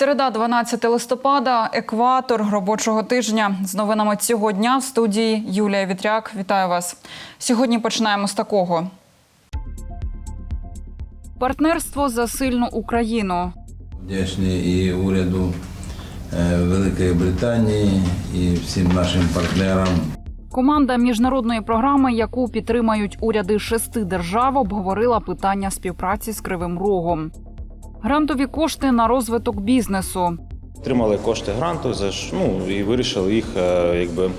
Середа, 12 листопада, екватор робочого тижня. З новинами цього дня в студії Юлія Вітряк. Вітаю вас. Сьогодні починаємо з такого. Партнерство за сильну Україну. Вдячні і уряду е, Великої Британії, і всім нашим партнерам. Команда міжнародної програми, яку підтримають уряди шести держав, обговорила питання співпраці з Кривим Рогом. Грантові кошти на розвиток бізнесу. Отримали кошти гранту за ж- ну і вирішили їх е, якби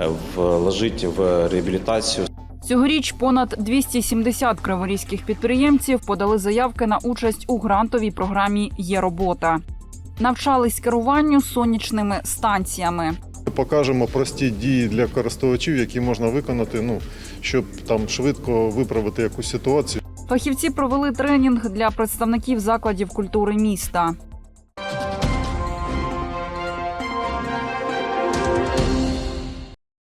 е, вложити в реабілітацію. Цьогоріч понад 270 криворізьких підприємців подали заявки на участь у грантовій програмі Є робота. Навчались керуванню сонячними станціями. Покажемо прості дії для користувачів, які можна виконати, ну щоб там швидко виправити якусь ситуацію. Фахівці провели тренінг для представників закладів культури міста.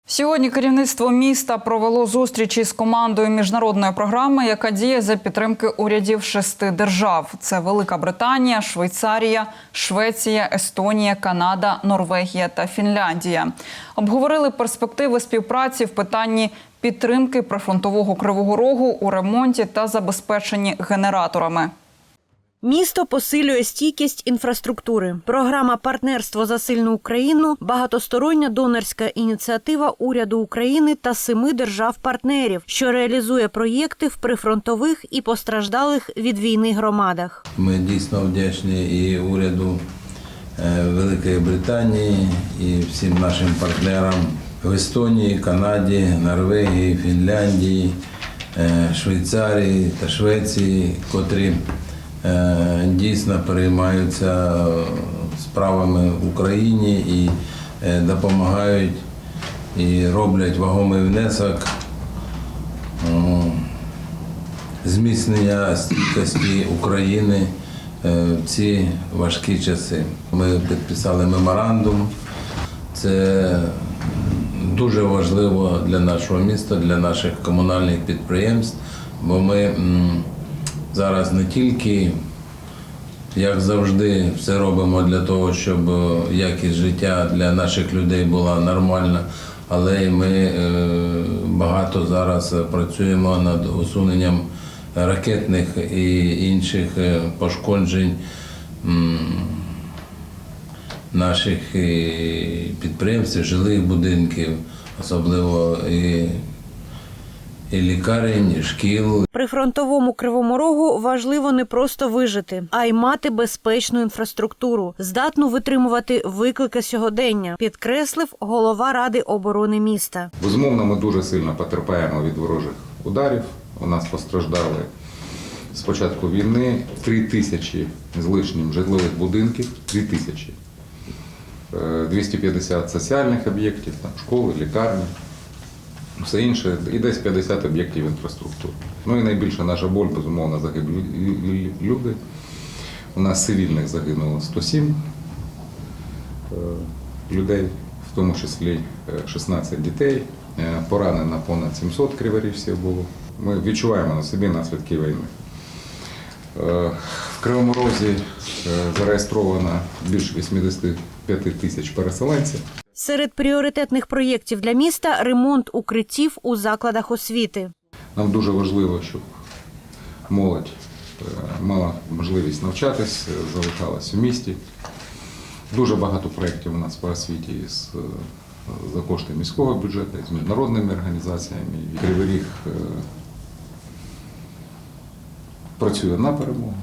Сьогодні керівництво міста провело зустрічі з командою міжнародної програми, яка діє за підтримки урядів шести держав: це Велика Британія, Швейцарія, Швеція, Естонія, Канада, Норвегія та Фінляндія. Обговорили перспективи співпраці в питанні підтримки прифронтового кривого рогу у ремонті та забезпеченні генераторами. Місто посилює стійкість інфраструктури. Програма Партнерство за сильну Україну багатостороння донорська ініціатива уряду України та семи держав-партнерів, що реалізує проєкти в прифронтових і постраждалих від війни громадах. Ми дійсно вдячні і уряду е, Великої Британії, і всім нашим партнерам в Естонії, Канаді, Норвегії, Фінляндії, е, Швейцарії та Швеції, котрі е, дійсно переймаються е, справами в Україні і допомагають і роблять вагомий внесок зміцнення стійкості України в ці важкі часи. Ми підписали меморандум. Це дуже важливо для нашого міста, для наших комунальних підприємств, бо ми зараз не тільки, як завжди, все робимо для того, щоб е, якість життя для наших людей була нормальна, але й ми е, багато зараз працюємо над усуненням ракетних і інших е, пошкоджень наших підприємств, жилих будинків, особливо і, і лікарень, і шкіл, При фронтовому кривому рогу важливо не просто вижити, а й мати безпечну інфраструктуру, здатну витримувати виклики сьогодення, підкреслив голова ради оборони міста. Безумовно, ми дуже сильно потерпаємо від ворожих ударів. У нас постраждали з початку війни три тисячі з лишнім житлових будинків, три тисячі. Е, 250 соціальних об'єктів, школи, лікарні, все інше, і десь 50 об'єктів інфраструктури. Ну і найбільша наша боль, безумовно, загиблі лю- лю- люди. У нас цивільних загинуло 107 е, людей, в тому числі е, 16 дітей. Е, Поранено понад 700 криворіжців було. Ми відчуваємо на собі наслідки війни. Е, В Кривому Розі е, зареєстровано більше 85 тисяч переселенців. Серед пріоритетних проєктів для міста ремонт укриттів у закладах освіти. Нам дуже важливо, щоб молодь е, мала можливість навчатись, залишалась у місті. Дуже багато проєктів у нас по освіті з, за кошти міського бюджету, з міжнародними організаціями. Кривий Ріг працює на перемогу.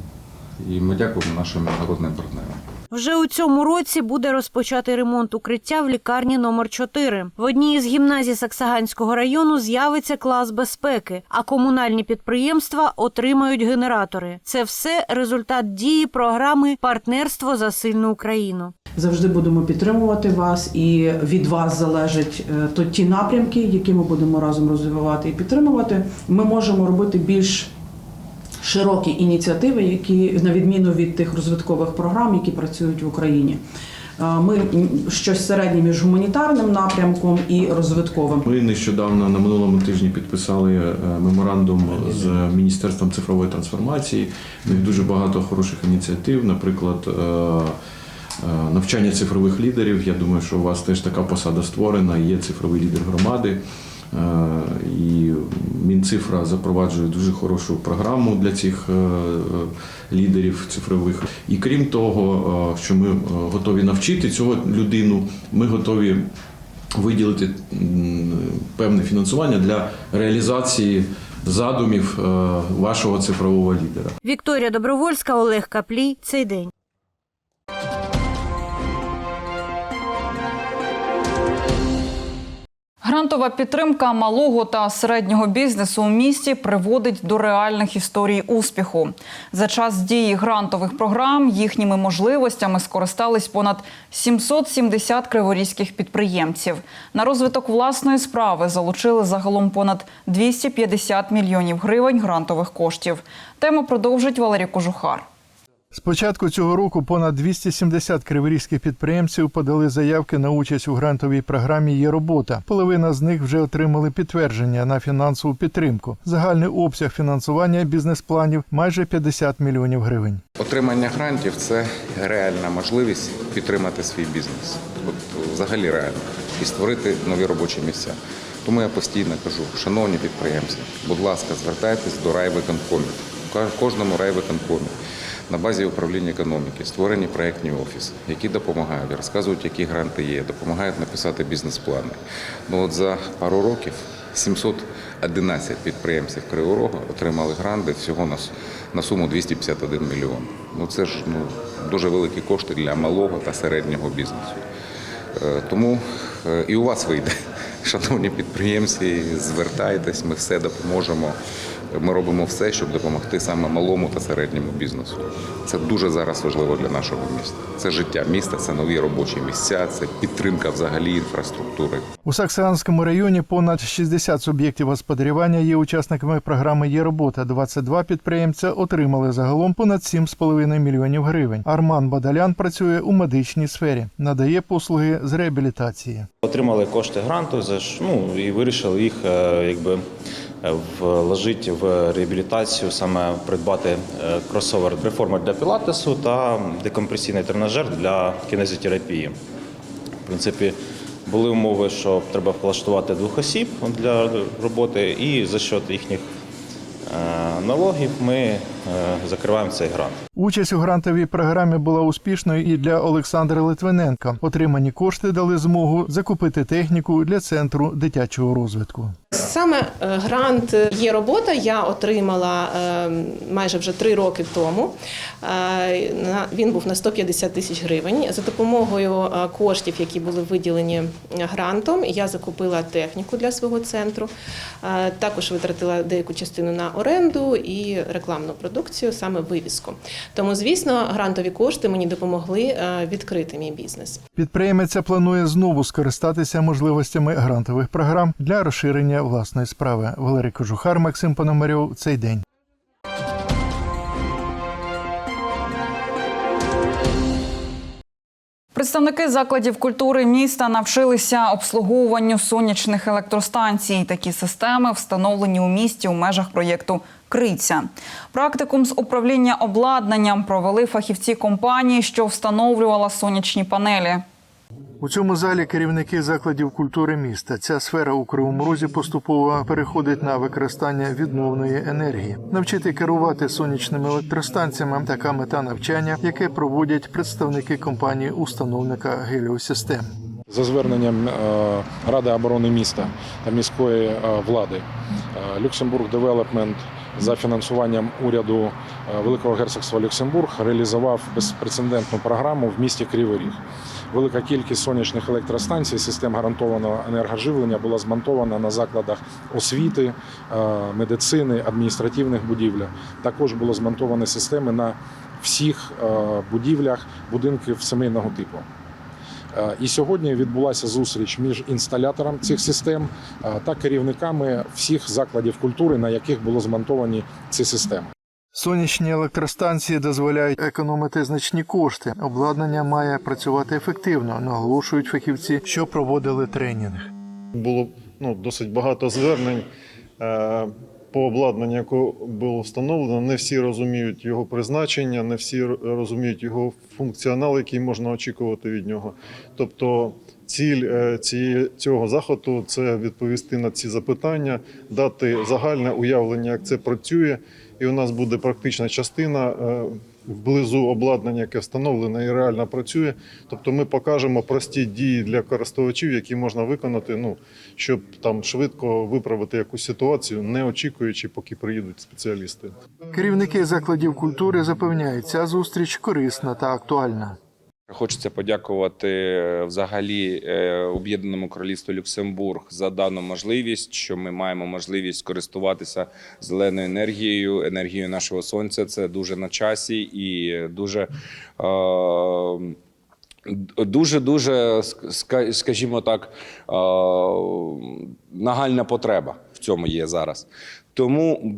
І ми дякуємо нашим міжнародним партнерам. Вже у цьому році буде розпочати ремонт укриття в лікарні номер 4 В одній із гімназій Саксаганського району з'явиться клас безпеки, а комунальні підприємства отримають генератори. Це все результат дії програми Партнерство за сильну Україну. Завжди будемо підтримувати вас, і від вас залежать е, то ті напрямки, які ми будемо разом розвивати і підтримувати. Ми можемо робити більш широкі ініціативи, які на відміну від тих розвиткових програм, які працюють в Україні. Ми щось середнє між гуманітарним напрямком і розвитковим. Ми нещодавно на минулому тижні підписали е, меморандум з Міністерством цифрової трансформації. У них дуже багато хороших ініціатив. Наприклад, е, е, навчання цифрових лідерів. Я думаю, що у вас теж така посада створена. Є цифровий лідер громади. Е, І Мінцифра запроваджує дуже хорошу програму для цих е, е, лідерів цифрових. І крім того, що ми готові навчити цього людину, ми готові виділити певне фінансування для реалізації задумів вашого цифрового лідера. Вікторія Добровольська, Олег Каплій. Цей день. Грантова підтримка малого та середнього бізнесу у місті приводить до реальних історій успіху. За час дії грантових програм їхніми можливостями скористались понад 770 криворізьких підприємців. На розвиток власної справи залучили загалом понад 250 мільйонів гривень грантових коштів. Тему продовжить Валерій Кожухар. З початку цього року понад 270 криворізьких підприємців подали заявки на участь у грантовій програмі Є робота. Половина з них вже отримали підтвердження на фінансову підтримку. Загальний обсяг фінансування бізнес-планів майже 50 мільйонів гривень. Отримання грантів це реальна можливість підтримати свій бізнес. От взагалі реально. І створити нові робочі місця. Тому я постійно кажу, шановні підприємці, будь ласка, звертайтесь до райвиконкомів. Кожному райвиконкомі на базі управління економіки створені проєктні офіси, які допомагають, розказують, які гранти є, допомагають написати бізнес-плани. Ну от за пару років 711 підприємців Кривого отримали гранти всього на, на суму 251 мільйон. Ну це ж ну, дуже великі кошти для малого та середнього бізнесу. Е, Тому е, і у вас вийде. Шановні підприємці, звертайтесь, ми все допоможемо. Ми робимо все, щоб допомогти саме малому та середньому бізнесу. Це дуже зараз важливо для нашого міста. Це життя міста, це нові робочі місця, це підтримка взагалі інфраструктури. У Саксанському районі понад 60 суб'єктів господарювання є учасниками програми Є робота. 22 підприємця отримали загалом понад 7,5 мільйонів гривень. Арман Бадалян працює у медичній сфері, надає послуги з реабілітації. Отримали кошти гранту за ж- ну, і вирішили їх е, якби вложити в реабілітацію, саме придбати е, кросовер реформер для пілатесу та декомпресійний тренажер для кінезітерапії. В принципі, були умови, що треба влаштувати двох осіб для роботи, і за счет їхніх е, налогів ми е, закриваємо цей грант. Участь у грантовій програмі була успішною і для Олександра Литвиненка. Отримані кошти дали змогу закупити техніку для центру дитячого розвитку. Саме е, грант є робота. Я отримала е, майже вже три роки тому. Е, на- Він був на 150 тисяч гривень. За допомогою е, коштів, які були виділені грантом, я закупила техніку для свого центру. Е, Також витратила деяку частину на оренду і рекламну продукцію, саме вивіску. Тому, звісно, грантові кошти мені допомогли е, відкрити мій бізнес. Підприємиця планує знову скористатися можливостями грантових програм для розширення власної справи. Валерій Кожухар, Максим Пономарьов. Цей день. Представники закладів культури міста навчилися обслуговуванню сонячних електростанцій. Такі системи встановлені у місті у межах проєкту Криця. Практикум з управління обладнанням провели фахівці компанії, що встановлювала сонячні панелі. У цьому залі керівники закладів культури міста. Ця сфера у Кривому Розі поступово переходить на використання відновної енергії. Навчити керувати сонячними електростанціями така мета навчання, яке проводять представники компанії установника геліосистем. За зверненням е, Ради оборони міста та міської е, влади е, Люксембург Девелопмент за фінансуванням уряду Великого герцогства Люксембург реалізував безпрецедентну програму в місті Кривий Ріг. Велика кількість сонячних електростанцій, систем гарантованого енергоживлення була змонтована на закладах освіти, е, медицини, адміністративних будівлях. Також було змонтовані системи на всіх е, будівлях будинків сімейного типу. Е, І сьогодні відбулася зустріч між інсталятором цих систем та керівниками всіх закладів культури, на яких було змонтовані ці системи. Сонячні електростанції дозволяють економити значні кошти. Обладнання має працювати ефективно, наголошують фахівці, що проводили тренінг. Було ну, досить багато звернень е, по обладнанню, яке було встановлено, не всі розуміють його призначення, не всі розуміють його функціонал, який можна очікувати від нього. Тобто ціль е, цього заходу це відповісти на ці запитання, дати загальне уявлення, як це працює. І у нас буде практична частина е, вблизу обладнання, яке встановлене і реально працює. Тобто ми покажемо прості дії для користувачів, які можна виконати, ну, щоб там швидко виправити якусь ситуацію, не очікуючи, поки приїдуть спеціалісти. Керівники закладів культури запевняють, ця зустріч корисна та актуальна. Хочеться подякувати е, взагалі е, Об'єднаному Королівству Люксембург за дану можливість, що ми маємо можливість користуватися зеленою енергією, енергією нашого сонця. Це дуже на часі і дуже. Е- Дуже дуже скажімо так, е, нагальна потреба в цьому є зараз. Тому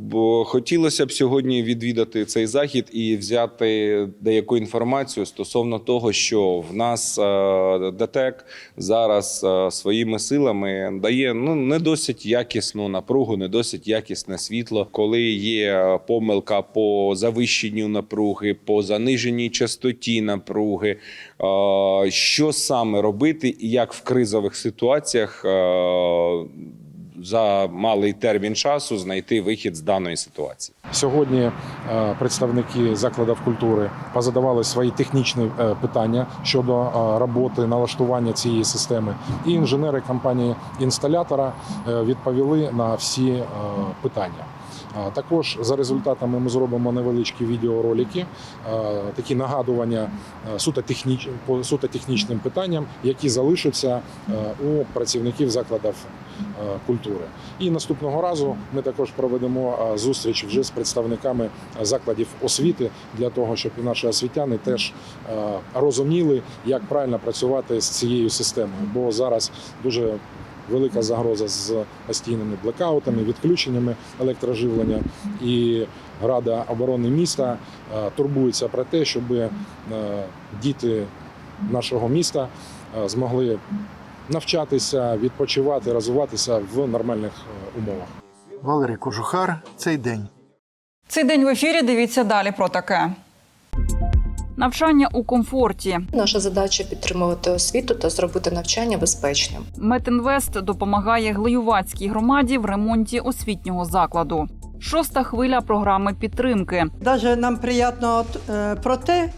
хотілося б сьогодні відвідати цей захід і взяти деяку інформацію стосовно того, що в нас е, ДТЕК зараз е, своїми силами дає ну не досить якісну напругу, не досить якісне світло, коли є помилка по завищенню напруги, по заниженій частоті напруги. Е, Що саме робити, і як в кризових ситуаціях е, за малий термін часу знайти вихід з даної ситуації. Сьогодні е, представники закладів культури позадавали свої технічні е, питання щодо е, роботи налаштування цієї системи. І інженери компанії інсталятора відповіли на всі питання. Також за результатами ми зробимо невеличкі відеоролики, такі нагадування суто техніч... по суто технічним питанням, які залишаться у працівників закладів культури. І наступного разу ми також проведемо е, зустріч вже з представниками закладів освіти для того, щоб і наші освітяни теж е, розуміли, як правильно працювати з цією системою. Бо зараз дуже велика загроза з постійними блекаутами, відключеннями електроживлення. І Рада оборони міста е, турбується про те, щоб е, діти нашого міста е, змогли навчатися, відпочивати, розвиватися в нормальних е, умовах. Валерій Кожухар, цей день. Цей день в ефірі. Дивіться далі про таке. Навчання у комфорті. Наша задача підтримувати освіту та зробити навчання безпечним. Метинвест допомагає Глиювацькій громаді в ремонті освітнього закладу. Шоста хвиля програми підтримки. Даже нам приємно е, про те,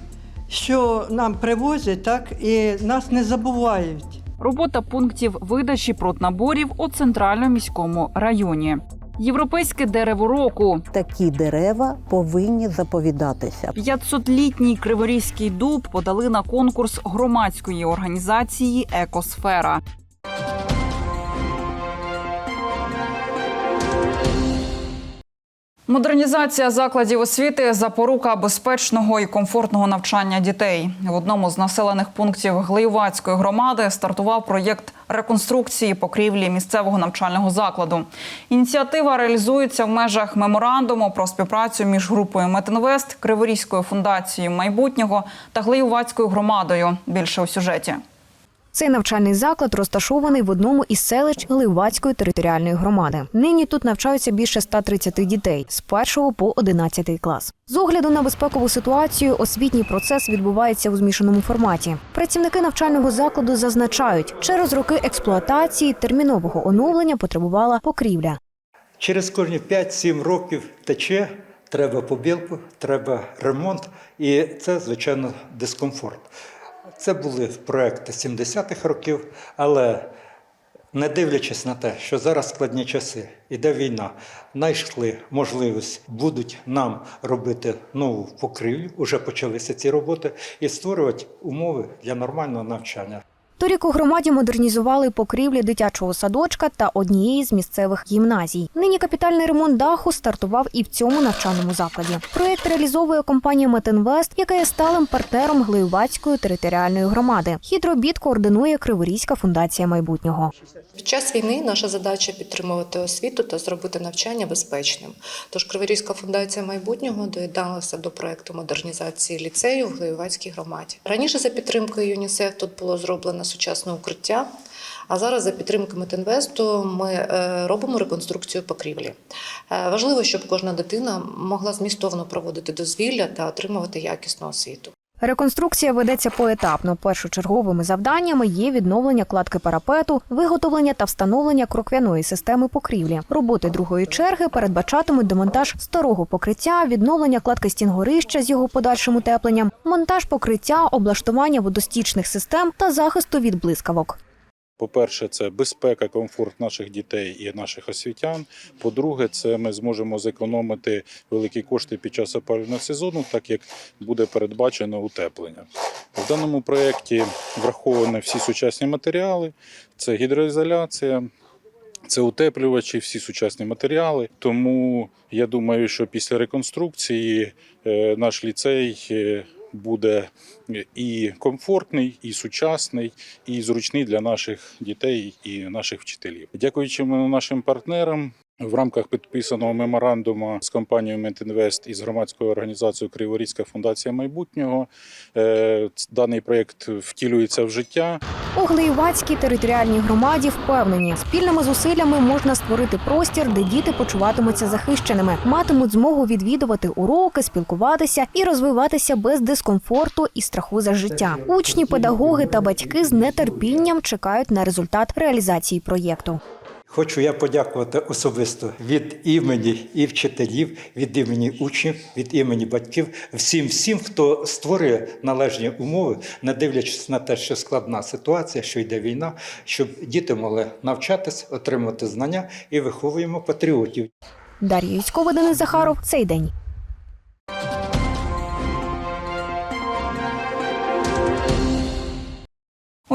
що нам привозять, так і нас не забувають. Робота пунктів видачі протнаборів у центральному міському районі. Європейське дерево року. Такі дерева повинні заповідатися. 500-літній Криворізький дуб подали на конкурс громадської організації Екосфера. Модернізація закладів освіти запорука безпечного і комфортного навчання дітей. В одному з населених пунктів Глиювацької громади стартував проєкт реконструкції покрівлі місцевого навчального закладу. Ініціатива реалізується в межах меморандуму про співпрацю між групою Метинвест, Криворізькою фундацією майбутнього та Глиювацькою громадою. Більше у сюжеті. Цей навчальний заклад розташований в одному із селищ Гливацької територіальної громади. Нині тут навчаються більше 130 дітей з 1 по 11 клас. З огляду на безпекову ситуацію освітній процес відбувається у змішаному форматі. Працівники навчального закладу зазначають, через роки експлуатації термінового оновлення потребувала покрівля. Через кожні 5-7 років тече, треба побілку, треба ремонт, і це, звичайно, дискомфорт. Це були проекти 70-х років, але не дивлячись на те, що зараз складні часи, іде війна, знайшли можливість, будуть нам робити нову покрівлю, вже почалися ці роботи, і створювати умови для нормального навчання. Торік у громаді модернізували покрівлі дитячого садочка та однієї з місцевих гімназій. Нині капітальний ремонт даху стартував і в цьому навчальному закладі. Проєкт реалізовує компанія Метинвест, яка є сталим партнером Глиювацької територіальної громади. Хід робіт координує Криворізька фундація майбутнього. Під час війни наша задача підтримувати освіту та зробити навчання безпечним. Тож Криворізька фундація майбутнього доєдналася до проекту модернізації ліцею в Глиювацькій громаді. Раніше за підтримкою ЮНІСЕФ тут було зроблено сучасне укриття. А зараз за підтримки Метинвесту ми е, робимо реконструкцію покрівлі. Е, Важливо, щоб кожна дитина могла змістовно проводити дозвілля та отримувати якісну освіту. Реконструкція ведеться поетапно. Першочерговими завданнями є відновлення кладки парапету, виготовлення та встановлення кроквяної системи покрівлі. Роботи другої черги передбачатимуть демонтаж старого покриття, відновлення кладки стінгорища з його подальшим утепленням, монтаж покриття, облаштування водостічних систем та захисту від блискавок. По-перше, це безпека, комфорт наших дітей і наших освітян. По-друге, це ми зможемо зекономити великі кошти під час опалювального сезону, так як буде передбачено утеплення. В даному проєкті враховані всі сучасні матеріали, це гідроізоляція. Це утеплювачі, всі сучасні матеріали. Тому я думаю, що після реконструкції е, наш ліцей е, буде і комфортний, і сучасний, і зручний для наших дітей і наших вчителів. Дякуючи нашим партнерам. В рамках підписаного меморандуму з компанією Ментінвест і з громадською організацією Криворізька фундація майбутнього е, даний проєкт втілюється в життя. У Глеєвацькій територіальній громаді впевнені, спільними зусиллями можна створити простір, де діти почуватимуться захищеними, матимуть змогу відвідувати уроки, спілкуватися і розвиватися без дискомфорту і страху за життя. Учні, педагоги та батьки з нетерпінням чекають на результат реалізації проєкту. Хочу я подякувати особисто від імені і вчителів, від імені учнів, від імені батьків, всім, всім, хто створює належні умови, не дивлячись на те, що складна ситуація, що йде війна, щоб діти могли навчатись, отримати знання і виховуємо патріотів. Дар'я Юськова, Денис Захаров. Цей день.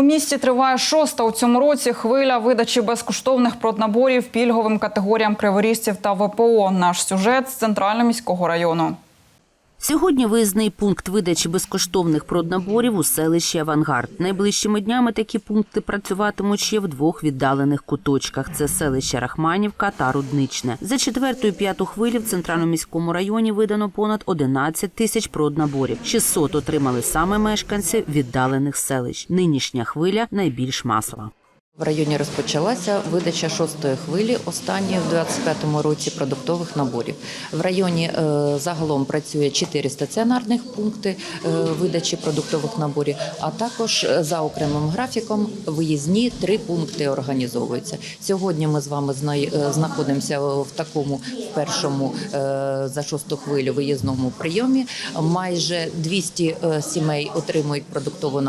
У місті триває шоста у цьому році хвиля видачі безкоштовних проднаборів пільговим категоріям криворізців та ВПО. Наш сюжет з центрального міського району. Сьогодні виїзний пункт видачі безкоштовних проднаборів у селищі Авангард. Найближчими днями такі пункти працюватимуть ще в двох віддалених куточках: це селище Рахманівка та Рудничне. За четверту і п'яту хвилі в центральному міському районі видано понад 11 тисяч проднаборів. 600 отримали саме мешканці віддалених селищ. Нинішня хвиля найбільш масова. В районі розпочалася видача шостої хвилі, останньої в 25-му році продуктових наборів. В районі е, загалом працює 4 стаціонарних пункти е, видачі продуктових наборів, а також е, за окремим графіком виїзні три пункти організовуються. Сьогодні ми з вами знаходимося в такому першому за шосту хвилю виїзному прийомі. Майже 200 е, сімей отримують продуктові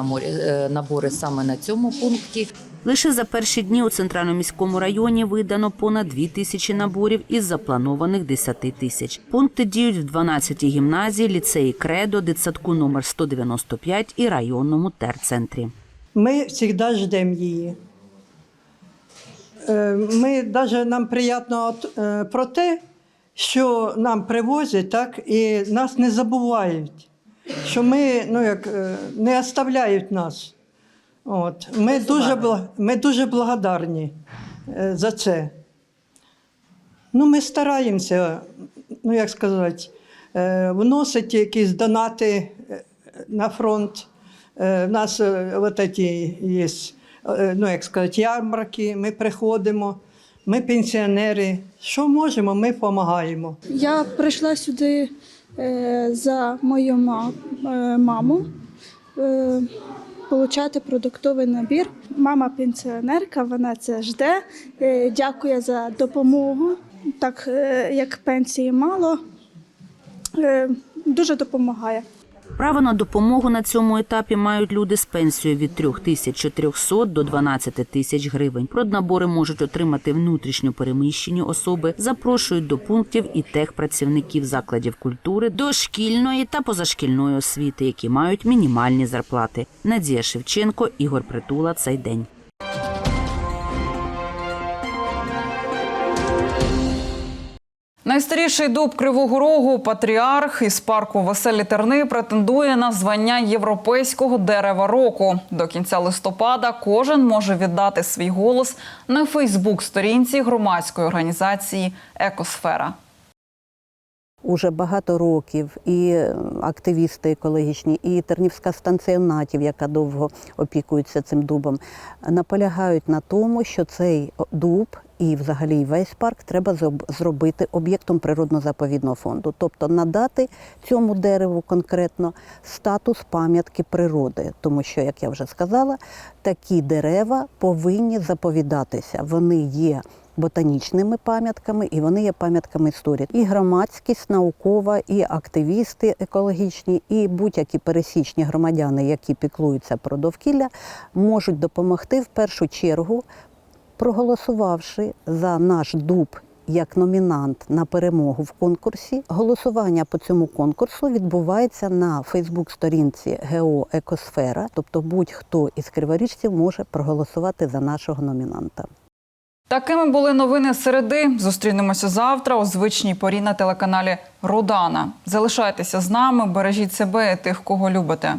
набори саме на цьому пункті. Лише за перші дні у центральному міському районі видано понад 2 тисячі наборів із запланованих 10 тисяч. Пункти діють в 12 гімназії, ліцеї Кредо, дитсадку номер 195 і районному терцентрі. Ми завжди ждемо її. Е, Ми навіть нам приємно е, про те, що нам привозять, так, і нас не забувають, що ми ну, як, е, не оставляють нас. От. Ми, дуже, бла- ми дуже благодарні е, за це. Ну, ми стараємося, ну як сказати, е, вносити якісь донати е, на фронт. Е, У нас е, от такі є, е, ну як сказати, ярмарки, ми приходимо, ми пенсіонери. Що можемо, ми допомагаємо. Я прийшла сюди е, за мою ма- е, маму е, отримати продуктовий набір. Мама пенсіонерка, вона це жде. Е, дякує за допомогу. Так е, як пенсії мало, е, дуже допомагає. Право на допомогу на цьому етапі мають люди з пенсією від 3400 до 12 тисяч гривень. Проднабори можуть отримати внутрішньо переміщені особи, запрошують до пунктів і техпрацівників закладів культури, дошкільної та позашкільної освіти, які мають мінімальні зарплати. Надія Шевченко, Ігор Притула. Цей день. Найстаріший дуб Кривого Рогу, патріарх із парку Веселі Терни претендує на звання європейського дерева року. До кінця листопада кожен може віддати свій голос на Фейсбук-сторінці громадської організації Екосфера. Уже багато років і активісти екологічні, і Тернівська станція натів, яка довго опікується цим дубом, наполягають на тому, що цей дуб і взагалі весь парк треба зробити об'єктом природно-заповідного фонду, тобто надати цьому дереву конкретно статус пам'ятки природи, тому що, як я вже сказала, такі дерева повинні заповідатися. Вони є ботанічними пам'ятками і вони є пам'ятками історії. І громадськість наукова, і активісти екологічні, і будь-які пересічні громадяни, які піклуються про довкілля, можуть допомогти в першу чергу проголосувавши за наш дуб як номінант на перемогу в конкурсі. Голосування по цьому конкурсу відбувається на Фейсбук-сторінці ГЕО Екосфера, тобто будь-хто із криворіжців може проголосувати за нашого номінанта. Такими були новини середи. Зустрінемося завтра у звичній порі на телеканалі Рудана. Залишайтеся з нами, бережіть себе і тих, кого любите.